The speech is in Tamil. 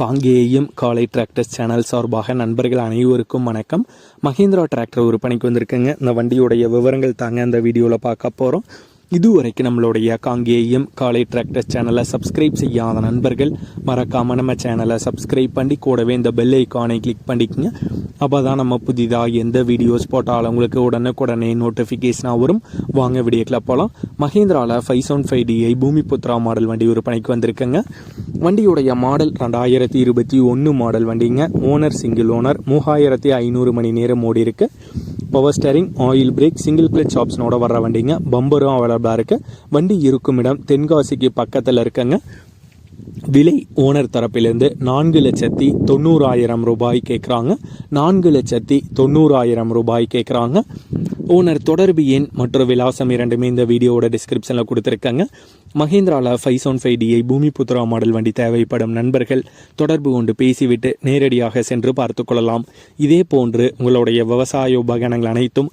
காங்கேயம் காலை டிராக்டர்ஸ் சேனல் சார்பாக நண்பர்கள் அனைவருக்கும் வணக்கம். மஹேந்திரா டிராக்டர் விற்பனைக்கு வந்திருக்குங்க. இந்த வண்டியுடைய விவரங்கள் தாங்க அந்த வீடியோவில் பார்க்க போகிறோம் இதுவரைக்கும் நம்மளுடைய காங்கேயம் காலை டிராக்டர் சேனலை சப்ஸ்கிரைப் செய்யாத நண்பர்கள் மறக்காமல் நம்ம சேனலை சப்ஸ்கிரைப் பண்ணி கூடவே இந்த பெல் ஐக்கானை கிளிக் பண்ணிக்கங்க. அப்போ தான் நம்ம புதிதாக எந்த வீடியோஸ் போட்டாலும் உங்களுக்கு உடனுக்குடனே நோட்டிஃபிகேஷனாக வரும். வாங்க வீடியோக்கில் போகலாம் மஹேந்திராவில் five seven five DI Bhoomiputra model வண்டி விற்பனைக்கு வந்திருக்குங்க. வண்டியுடைய மாடல் ரெண்டாயிரத்தி இருபத்தி ஒன்று மாடல் வண்டிங்க. ஓனர் சிங்கிள் ஓனர் மூவாயிரத்தி ஐநூறு மணி நேரம் ஓடி இருக்குது power steering oil brake single clutch ஆப்ஷனோட வர்ற வண்டிங்க. பம்பரும் அவைலபிளாக இருக்குது வண்டி இருக்கும் இடம் தென்காசிக்கு பக்கத்தில் இருக்குங்க. விலை ஓனர் தரப்பிலிருந்து நான்கு லட்சத்தி தொண்ணூறாயிரம் ரூபாய் கேட்குறாங்க நான்கு லட்சத்தி தொண்ணூறாயிரம் ரூபாய் கேட்குறாங்க ஓனர் தொடர்பு எண் மற்றும் விலாசம் இரண்டுமே இந்த வீடியோவோட டிஸ்கிரிப்ஷனில் கொடுத்துருக்காங்க. மஹேந்திராவில் five seven five DI Bhoomiputra model வண்டி தேவைப்படும் நண்பர்கள் தொடர்பு கொண்டு பேசிவிட்டு நேரடியாக சென்று பார்த்து கொள்ளலாம். இதே போன்று உங்களுடைய விவசாய உபகரணங்கள் அனைத்தும்